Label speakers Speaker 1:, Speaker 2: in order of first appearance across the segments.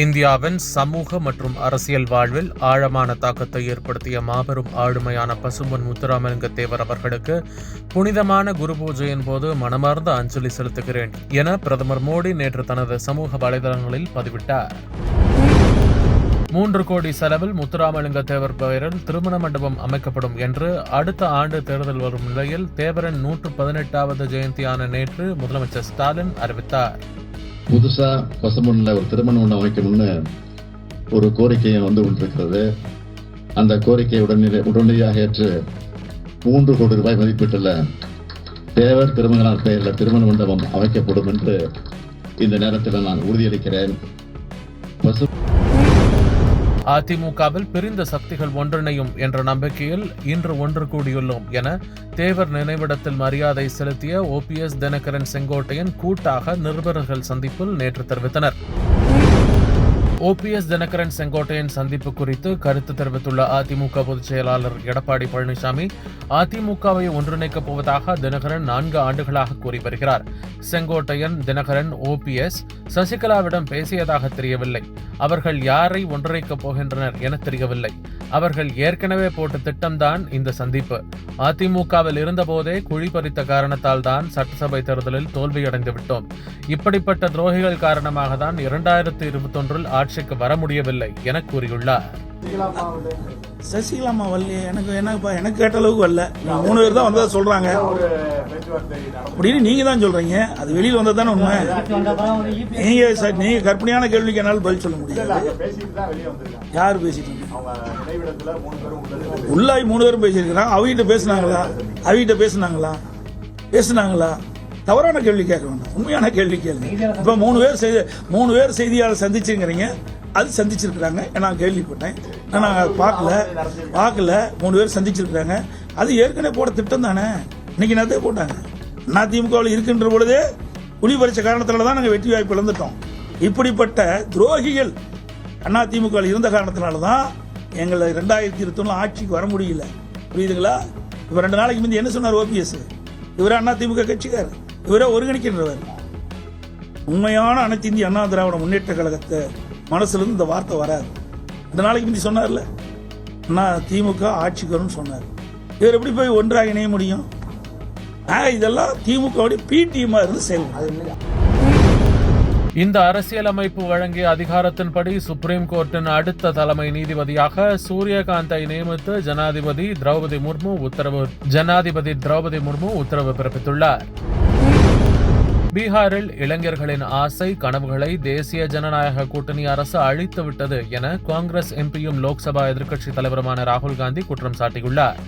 Speaker 1: இந்தியாவின் சமூக மற்றும் அரசியல் வாழ்வில் ஆழமான தாக்கத்தை ஏற்படுத்திய மாபெரும் ஆளுமையான பசும்பொன் முத்துராமலிங்க தேவர் அவர்களுக்கு புனிதமான குரு பூஜையின் போது மனமார்ந்த அஞ்சலி செலுத்துகிறேன் என பிரதமர் மோடி நேற்று தனது சமூக வலைதளங்களில் பதிவிட்டார். மூன்று கோடி செலவில் முத்துராமலிங்க தேவர் பெயரில் திருமண மண்டபம் அமைக்கப்படும் என்று அடுத்த ஆண்டு தேர்தல் வரும் நிலையில் தேவரின் நூற்று பதினெட்டாவது ஜெயந்தியான நேற்று முதலமைச்சர் ஸ்டாலின் அறிவித்தார்.
Speaker 2: புதுசா பசுமண்ணில் ஒரு திருமணம் ஒன்று அமைக்கணும்னு ஒரு கோரிக்கையை வந்து கொண்டிருக்கிறது. அந்த கோரிக்கையை உடனே உடனடியாக ஏற்று மூன்று கோடி ரூபாய் மதிப்பீட்டுள்ள தேவர் திருமகனார் பெயரில் திருமண மண்டபம் அமைக்கப்படும் என்று இந்த நேரத்தில் நான் உறுதியளிக்கிறேன். பசு
Speaker 1: அதிமுகவில் பிரிந்த சக்திகள் ஒன்றிணையும் என்ற நம்பிக்கையில் இன்று ஒன்று கூடியுள்ளோம் என தேவர் நினைவிடத்தில் மரியாதை செலுத்திய ஓபிஎஸ் தினகரன் செங்கோட்டையன் கூட்டாக நிருபர்கள் சந்திப்பில் நேற்று தெரிவித்தனர். ஓபிஎஸ் தினகரன் செங்கோட்டையன் சந்திப்பு குறித்து கருத்து தெரிவித்துள்ள அதிமுக பொதுச் செயலாளர் எடப்பாடி பழனிசாமி அதிமுகவை ஒன்றிணைக்கப் போவதாக தினகரன் நான்கு ஆண்டுகளாக கூறி வருகிறார். செங்கோட்டையன் தினகரன் ஓபிஎஸ் சசிகலாவிடம் பேசியதாக தெரியவில்லை. அவர்கள் யாரை ஒன்றிணைக்கப் போகின்றனர் என தெரியவில்லை. அவர்கள் ஏற்கனவே போட்ட திட்டம்தான் இந்த சந்திப்பு. அதிமுகவில் இருந்தபோதே குழி பறித்த காரணத்தால் தான் சட்டசபை தேர்தலில் தோல்வியடைந்து விட்டோம் இப்படிப்பட்ட துரோகிகள் காரணமாக தான் இரண்டாயிரத்தி இருபத்தொன்றில் ஆட்சி ஆட்சிக்கு வர முடியவில்லை என கூறியுள்ளார்.
Speaker 3: சசிகலாமா வரலையே. எனக்கு என்னப்பா எனக்கு கேட்ட அளவுக்கு வரல. மூணு பேர் தான் வந்ததா சொல்றாங்க. அப்படின்னு நீங்க தான் சொல்றீங்க. அது வெளியில் வந்தது தானே உண்மை. நீங்க சார் நீங்க கற்பனையான கேள்விக்கு என்னால் பதில் சொல்ல முடியாது யார் பேசிட்டு உள்ளாய் மூணு பேரும் பேசியிருக்கிறாங்க. அவகிட்ட பேசுனாங்களா? அவகிட்ட பேசுனாங்களா? பேசுனாங்களா? தவறான கேள்வி கேட்க வேண்டாம் உண்மையான கேள்வி கேள்வி இப்ப மூணு பேர் செய்தி மூணு பேர் செய்தியாளர் சந்திச்சுங்கிறீங்க அது சந்திச்சிருக்கிறாங்க. நான் கேள்விப்பட்டேன். ஆனா நான் அதை பார்க்கல. பார்க்கல. மூணு பேர் சந்திச்சிருக்கிறாங்க. அது ஏற்கனவே போட திட்டம் தானே? இன்னைக்கு நேரத்தே போட்டாங்க. அதிமுகவில் இருக்கின்ற பொழுதே குழி பறிச்ச காரணத்தில் தான் நாங்கள் வெற்றி வாய்ப்பு இழந்துட்டோம். இப்படிப்பட்ட துரோகிகள் அண்ணா திமுகவில் இருந்த காரணத்தினால தான் எங்களை ரெண்டாயிரத்தி இருபத்தொன்னு ஆட்சிக்கு வர முடியல. புரியுதுங்களா? இப்போ ரெண்டு நாளைக்கு முந்தி என்ன சொன்னார் ஓபிஎஸ் இவர் அண்ணா திமுக கட்சிக்கார் இவரே ஒருங்கிணைக்கின்றவர். உண்மையான அனைத்து இந்திய அண்ணா திராவிட முன்னேற்ற கழகத்தை மனசுல இருந்து இந்த வார்த்தை வராது. இந்த நாளைக்கு முந்தி சொன்னார்ல? அண்ணா திமுக ஆட்சிக்கு வரும்னு சொன்னார். இவர் எப்படி போய் ஒன்றாக இணைய முடியும்? இதெல்லாம் திமுகவுடைய பி டீமாக இருந்து செயல்படும்.
Speaker 1: இந்த அரசியலமைப்பு வழங்கிய அதிகாரத்தின்படி சுப்ரீம் கோர்ட்டின் அடுத்த தலைமை நீதிபதியாக சூரியகாந்தை நியமித்து ஜனாதிபதி திரௌபதி முர்மு உத்தரவு ஜனாதிபதி திரௌபதி முர்மு உத்தரவு பிறப்பித்துள்ளார். பீகாரில் இளைஞர்களின் ஆசை கனவுகளை தேசிய ஜனநாயக கூட்டணி அரசு அழித்துவிட்டது என காங்கிரஸ் எம்பியும் லோக்சபா எதிர்க்கட்சித் தலைவருமான ராகுல் காந்தி குற்றம் சாட்டியுள்ளார்.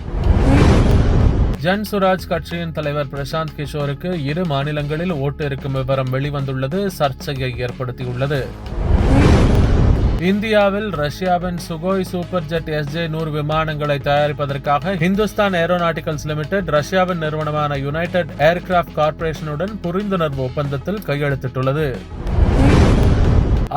Speaker 1: ஜன் சுராஜ் கட்சியின் தலைவர் பிரசாந்த் கிஷோருக்கு இரு மாநிலங்களில் ஓட்டு இருக்கும் விவரம் வெளிவந்துள்ளது சர்ச்சையை ஏற்படுத்தியுள்ளது. இந்தியாவில் ரஷ்யாவின் சுகோய் சூப்பர் ஜெட் எஸ்ஜே நூறு விமானங்களை தயாரிப்பதற்காக ஹிந்துஸ்தான் ஏரோநாட்டிகல்ஸ் லிமிடெட் ரஷ்யாவின் நிறுவனமான யுனைடெட் ஏர்கிராப்ட் கார்ப்பரேஷனுடன் புரிந்துணர்வு ஒப்பந்தத்தில் கையெழுத்திட்டுள்ளது.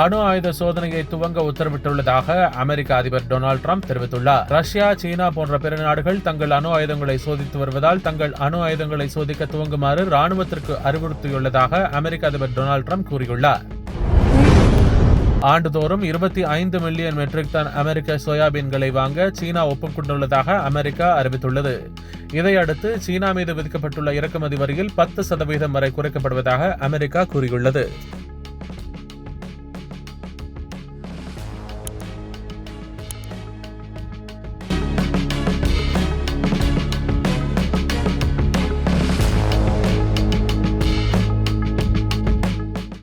Speaker 1: அணு ஆயுத சோதனையை துவங்க உத்தரவிட்டுள்ளதாக அமெரிக்க அதிபர் டொனால்டு ட்ரம்ப் தெரிவித்துள்ளார். ரஷ்யா சீனா போன்ற பிற நாடுகள் தங்கள் அணு ஆயுதங்களை சோதித்து வருவதால் தங்கள் அணு ஆயுதங்களை சோதிக்க துவங்குமாறு ராணுவத்திற்கு அறிவுறுத்தியுள்ளதாக அமெரிக்க அதிபர் டொனால்டு ட்ரம்ப் கூறியுள்ளார். ஆண்டுதோறும் இருபத்தி ஐந்து மில்லியன் மெட்ரிக் டன் அமெரிக்க சோயாபீன்களை வாங்க சீனா ஒப்புக்கொண்டுள்ளதாக அமெரிக்கா அறிவித்துள்ளது. இதையடுத்து சீனா மீது விதிக்கப்பட்டுள்ள இறக்குமதி வரியில் பத்து சதவீதம் வரை குறைக்கப்படுவதாக அமெரிக்கா கூறியுள்ளது.